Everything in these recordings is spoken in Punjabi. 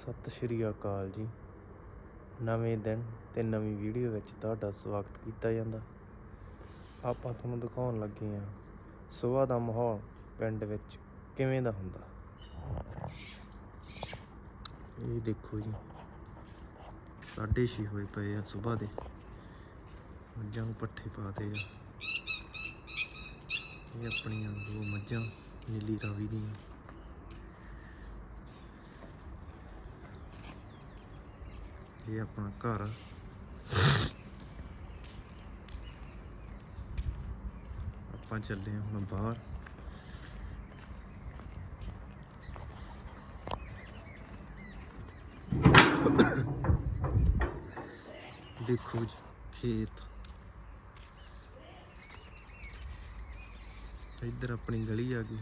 ਸਤਿ ਸ਼੍ਰੀ ਅਕਾਲ ਜੀ। ਨਵੇਂ ਦਿਨ ਤੇ ਨਵੀਂ ਵੀਡੀਓ ਵਿੱਚ ਤੁਹਾਡਾ ਸਵਾਗਤ ਕੀਤਾ ਜਾਂਦਾ। ਆਪਾਂ ਤੁਹਾਨੂੰ ਦਿਖਾਉਣ ਲੱਗੇ ਹਾਂ ਸਵੇਰ ਦਾ ਮਾਹੌਲ ਪਿੰਡ ਵਿੱਚ ਕਿਵੇਂ ਦਾ ਹੁੰਦਾ। ਇਹ ਦੇਖੋ ਜੀ, ਸਾਢੇ ਛੇ ਹੋਏ ਪਏ ਆ ਸਵੇਰ ਦੇ। ਮੱਝਾਂ ਨੂੰ ਪੱਠੇ ਪਾਤੇ ਆ। ਇਹ ਆਪਣੀਆਂ ਦੋ ਮੱਝਾਂ, ਨੀਲੀ ਰਾਵੀ ਦੀਆਂ। ਇਹ ਆਪਣਾ ਘਰ ਆ। ਆਪਾਂ ਚੱਲੇ ਹੁਣ ਬਾਹਰ। ਦੇਖੋ ਜੀ, ਖੇਤ। ਇੱਧਰ ਆਪਣੀ ਗਲੀ ਆ ਗਈ।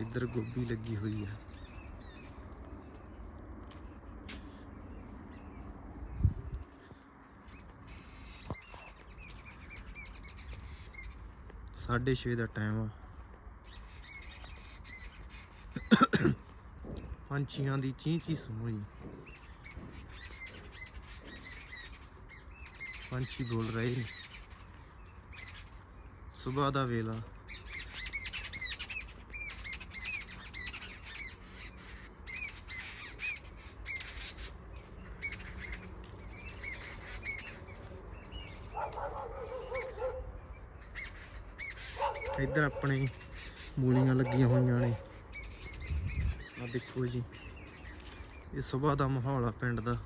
ਇੱਧਰ ਗੋਭੀ ਲੱਗੀ ਹੋਈ ਆ। 6:30 ਦਾ ਟਾਈਮ ਆ। ਪੰਛੀਆਂ ਦੀ ਚੀਂ ਚੀਂ ਸੁਣੀ ਪੰਛੀ ਬੋਲ ਰਹੇ ਨੇ। ਸਵੇਰ ਦਾ ਵੇਲਾ। ਇੱਧਰ ਆਪਣੇ ਮੂਲੀਆਂ ਲੱਗੀਆਂ ਹੋਈਆਂ ਨੇ। ਆ ਦੇਖੋ ਜੀ, ਇਹ ਸਵੇਰ ਦਾ ਮਾਹੌਲ ਆ ਪਿੰਡ ਦਾ।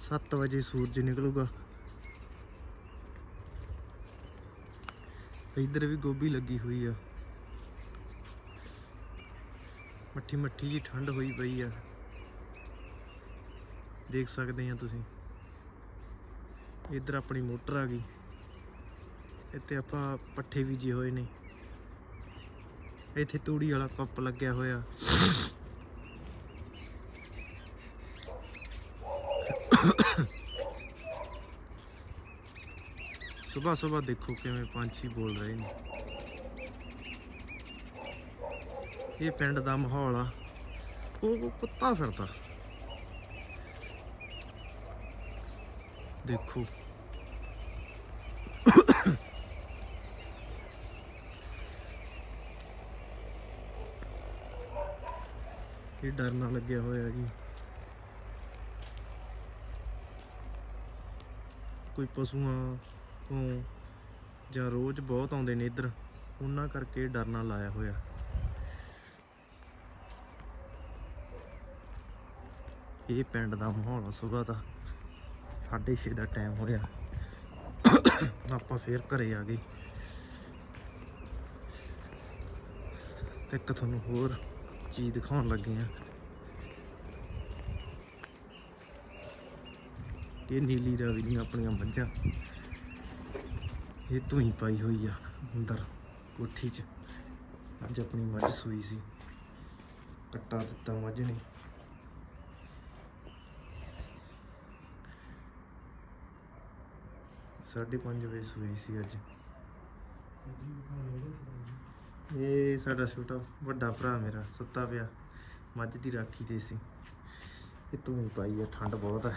7 ਵਜੇ ਸੂਰਜ ਨਿਕਲੂਗਾ। ਇੱਧਰ ਵੀ ਗੋਭੀ ਲੱਗੀ ਹੋਈ ਆ। ਮੱਠੀ ਮੱਠੀ ਜੀ ਠੰਡ ਹੋਈ ਪਈ ਆ। ਦੇਖ ਸਕਦੇ ਆ ਤੁਸੀਂ। ਇੱਧਰ ਆਪਣੀ ਮੋਟਰ ਆ ਗਈ। ਇੱਥੇ ਆਪਾਂ ਪੱਠੇ ਬੀਜੇ ਹੋਏ ਨੇ। ਇੱਥੇ ਤੂੜੀ ਵਾਲਾ ਪੰਪ ਲੱਗਿਆ ਹੋਇਆ। ਸਵੇਰ ਸਵੇਰ ਦੇਖੋ ਕਿਵੇਂ ਪੰਛੀ ਬੋਲ ਰਹੇ ਨੇ। ਇਹ ਪਿੰਡ ਦਾ ਮਾਹੌਲ ਆ। ਉਹ ਉਹ ਕੁੱਤਾ ਫਿਰਦਾ। ਦੇਖੋ। ਇਹ ਡਰ ਨਾਲ ਲੱਗਿਆ ਹੋਇਆ ਜੀ। ਕੋਈ ਪਸ਼ੂਆਂ ਤੋਂ ਜਾਂ ਰੋਜ਼ ਬਹੁਤ ਆਉਂਦੇ ਨੇ ਇੱਧਰ, ਉਹਨਾਂ ਕਰਕੇ ਡਰ ਨਾਲ ਲਾਇਆ ਹੋਇਆ। ਇਹ ਪਿੰਡ ਦਾ ਮਾਹੌਲ ਆ ਸੁਬਾਹ ਦਾ। 6:30 ਦਾ ਟਾਈਮ ਹੋਇਆ। ਆਪਾਂ ਫੇਰ ਘਰੇ ਆ ਗਏ। ਤੇ ਇੱਕ ਤੁਹਾਨੂੰ ਹੋਰ ਚੀਜ਼ ਦਿਖਾਉਣ ਲੱਗੇ ਆ। ਇਹ ਨੀਲੀ ਰਾਵੀ ਦੀਆਂ ਆਪਣੀਆਂ ਮੱਝਾਂ। ਇਹ ਧੂਈ ਪਾਈ ਹੋਈ ਆ ਅੰਦਰ, ਕੋਠੀ 'ਚ। ਅੱਜ ਆਪਣੀ ਮੱਝ ਸੂਈ ਸੀ। ਕੱਟਾ ਦਿੱਤਾ ਮੱਝ ਨੇ। ਸਾਢੇ ਪੰਜ ਵਜੇ ਸੂਈ ਸੀ ਅੱਜ। ਇਹ ਸਾਡਾ ਛੋਟਾ ਵੱਡਾ ਭਰਾ ਮੇਰਾ, ਸੁੱਤਾ ਪਿਆ। ਮੱਝ ਦੀ ਰਾਖੀ ਤੇ ਸੀ। ਇਹ ਤੂੰ ਪਾਈ ਆ, ਠੰਡ ਬਹੁਤ ਹੈ